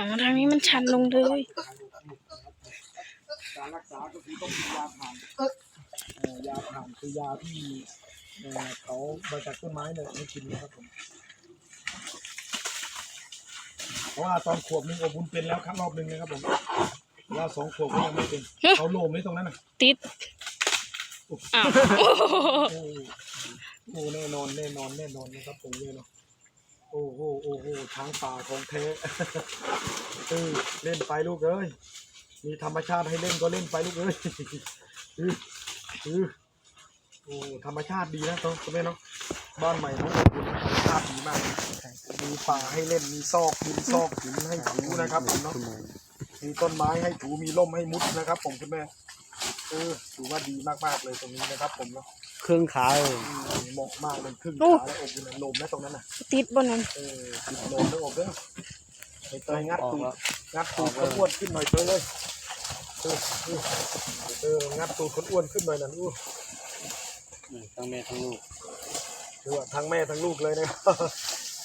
อ๋อทางนี้มันชันลงเลยการรักษาก็คือต้องกินยาผ่านเอ่อยาผ่านคือยาที่เอ่อเขามาจากต้นไม้เนี่ยให้กินนะครับผมเพราะว่าตอนขวบหนึงอบบุญเป็นแล้วครั้งรอบหนึ่งนะครับผมแล้วสองขวบก็ยังไม่เป็นเขาโลมไว้ตรงนั้นน่ะติดอ้าว โอ้โอ้แน่นอนแน่นอนแน่นอนนะครับผมเนี่ยเนาะ โอ้โหโอ้โหช้างป่าของแท้เออเล่นไปลูกเอ้ยมีธรรมชาติให้เล่นก็เล่นไปลูกเอ้ยเออเอโอ้ธรรมชาติดีนะตรงตรงนี้เนาะบ้านใหม่ของคุณธรรมชาติดีมากมีป่าให้เล่นมีซอกดินซอกหินให้ถูนะครับผมเนาะมีต้นไม้ให้ถูมีร่มให้มุดนะครับ ผมคุณแม่เออถือว่าดีมากๆเลยตรงนี้นะครับ ผมเนาะ เครื่องขาเลยอืมเหมาะมากเลยครึ่งโอ้ขาแล้วอบอุ่นลมนะตรงนั้นน่ะติดบนนั้นเออติดลมแล้วอบเด้อไปเตยงัดออกตูดแล้วงัดตูดคนอ้วนขึ้นหน่อยเตยเลยเออเออเอองัดตูดคนอ้วนขึ้นหน่อยนั่นอู้นี่ทั้งแม่ทั้งลูกดูว่าทั้งแม่ทั้งลูกเลยนะครับ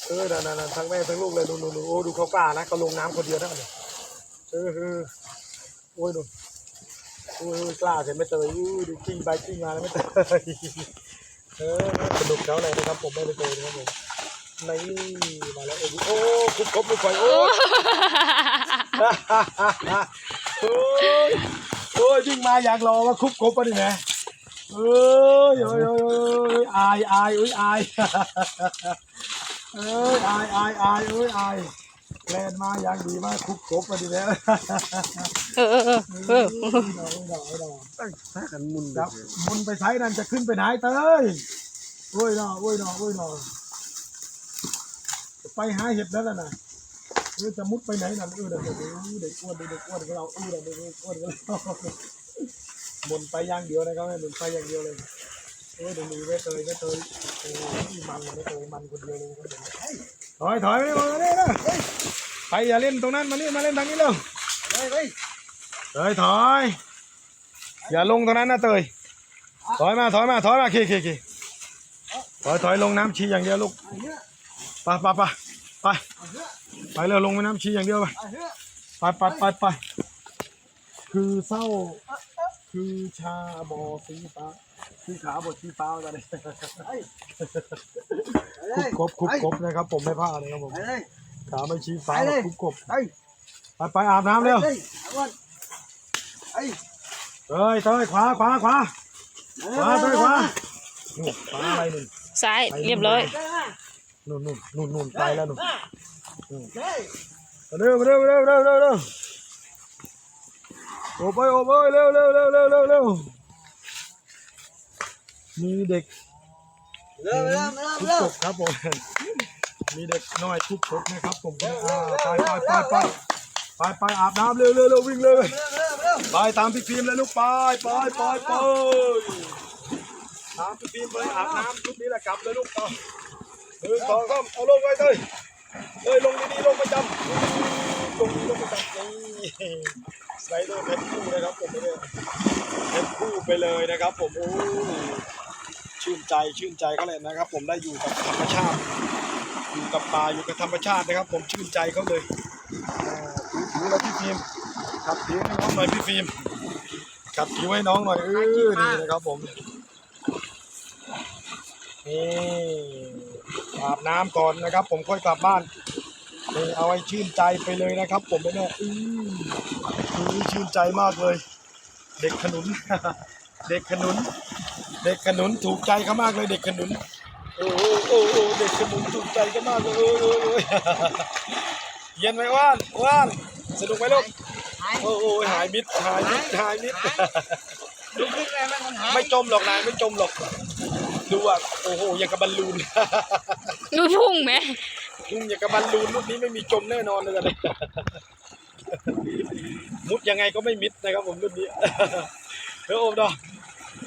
เออนั่นนั่นทั้งแม่ทั้งลูกเลยดูดูดูโอ้ดูเขากล้านะเขาลงน้ำคนเดียวได้เลยเออเออโอ้ยดูโอ้ยโอ้ยกล้าเห็นไม่เตยอู้ดูกิ้งไปกิ้งมาแล้วไม่เตยเออสนุกเขาเลยนะครับผมไม่ไปเตยนะครับผมนี่มาแล้วโอ้โหโอ้คุบคบไม่ค่อยโอ้ยโอ้ยโอ้ยยิ่งมาอยากรอว่าคุบคบปะนี่นะเอ้ยโอ้ยโอ้ยโอ้ยอายอายอุ้ยอายเอ้ยอายอายอายเอ้ยอาย แลนมาอย่างดีมากคุบคบปะนี่นะเออเออเออเออดอกดอกดอกถ้ากันมุนครับมุนไปไซนั่นจะขึ้นไปไหนเต้ยโอ้ยดอกโอ้ยดอกโอ้ยดอกไปหาเห็ดแล้วล่ะนะเออจะมุดไปไหนนั่นเออเด็กเด็กเด็กอ้วนเด็กอ้วนก็เราเออเด็กเด็กอ้วนก็เราหมุนไปอย่างเดียวนะครับหมุนไปอย่างเดียวเลยเออเดี๋ยวนี้ไม่เตยไม่เตยโอ้ยมันไม่เตยมันคนเดียวเลยถอยถอยไม่มาเนี่ยนะ อย่าเล่นตรงนั้นมานี่มาเล่นทางนี้เร็วเฮ้ยเฮ้ยเตยถอย อย่าลงตรงนั้นนะเตยถอยมาถอยมาถอยมาเคเคเคถอยถอยลงน้ำชีอย่างเดียวลูกไปไปไปไปไปเร็วลงไปน้ำชีอย่างเดียวไปไปไปไปไปคือเศร้า คือชาบอสีฟ้าคือขาบอสีฟ้าอะไรคุบกบคุบกบนะครับผมไม่พลาดเลยครับผมไปเลย ขาไม่ชี้ฟ้าไปเลยคุบกบไปไปไปอาบน้ำเร็วเฮ้ยเอาก่อนเฮ้ยเฮ้ยเตยขวาขวาขวาขวาเตยขวานู่นขวาอะไรนู่นซ้ายเรียบร้อยนู่นนู่นนู่นนู่นไปแล้วนู่นเฮ้ยเร็วเร็วเร็วเร็วเร็วเร็วโอ้ไปโอ้ไปเร็วเร็วเร็วเร็วเร็วเร็วมีเด็กเร็วเร็วเร็วทุบเร็วกบครับผม มีเด็กน้อยทุบกนะครับผมอ่าไปไปไปไปไปไปอาบน้ำเร็วเร็วเร็ววิ่งเลยไปตามพี่ฟิล์มเลยลูกไปไปไปไปตามพี่ฟิล์มไปอาบน้ำชุดนี้แหละกลับเลยลูกต่อหนึ่งสองสามเอาลงไว้เลยเอ้ยลงดีๆลงประจำลงดีลงประจำนี่สไลเดอร์เพชรคู่นะครับผมไม่ได้เพชรคู่ไปเลยนะครับ ผมโอ้ชื่นใจชื่นใจเขาเลยนะครับ ผมได้อยู่กับธรรมชาติ อยู่กับป่าอยู่กับธรรมชาตินะครับ ผมชื่นใจเขาเลยอ่าถือถือแล้วพี่ฟิล์มขับถือให้น้องหน่อยพี่ฟิล์มขับถือให้น้องหน่อยเออนี่นะครับผมนี่อาบน้ำก่อนนะครับ ผมค่อยกลับบ้านนี่เอาไว้ชื่นใจไปเลยนะครับ ผมไม่แน่อื้ออื้อชื่นใจมากเลย เด็กขนุน เด็กขนุน เด็กขนุนถูกใจเขามากเลยเด็กขนุน โอ้โหโอ้โหเด็กขนุนถูกใจกันมากเลยโอ้โหโอ้โหเย็นไหมว่านว่านสนุกไหมลูกหายโอ้โหหายมิดหายมิดหายมิดลุกขึ้นเลยมันหายไม่จมหรอกนายไม่จมหรอกดูอะโอ้โหอย่างกับบอลลูนดูพุ่งไหมพุ่งอย่างกับบอลลูนรุ่นนี้ไม่มีจมแน่นอนเลยอะไรมุดยังไงก็ไม่มิดนะครับผมรุ่นนี้เฮ้ยโอมดอ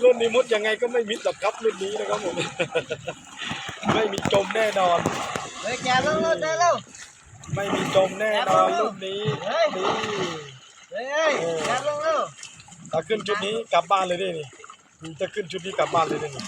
รุ่นนี้มุดยังไงก็ไม่มิดหรอกครับรุ่นนี้นะครับผม ไม่มีจมแน่นอน เฮ้ยแกเร็วเร็วเร็วเร็ว ไม่มีจมแน่นอนรุ่นนี้เฮ้ย นี่เฮ้ยแกเร็วเร็ว ถ้าขึ้นชุดนี้กลับบ้านเลยได้นี่ถ้าขึ้นชุดนี้กลับบ้านเลยได้นี่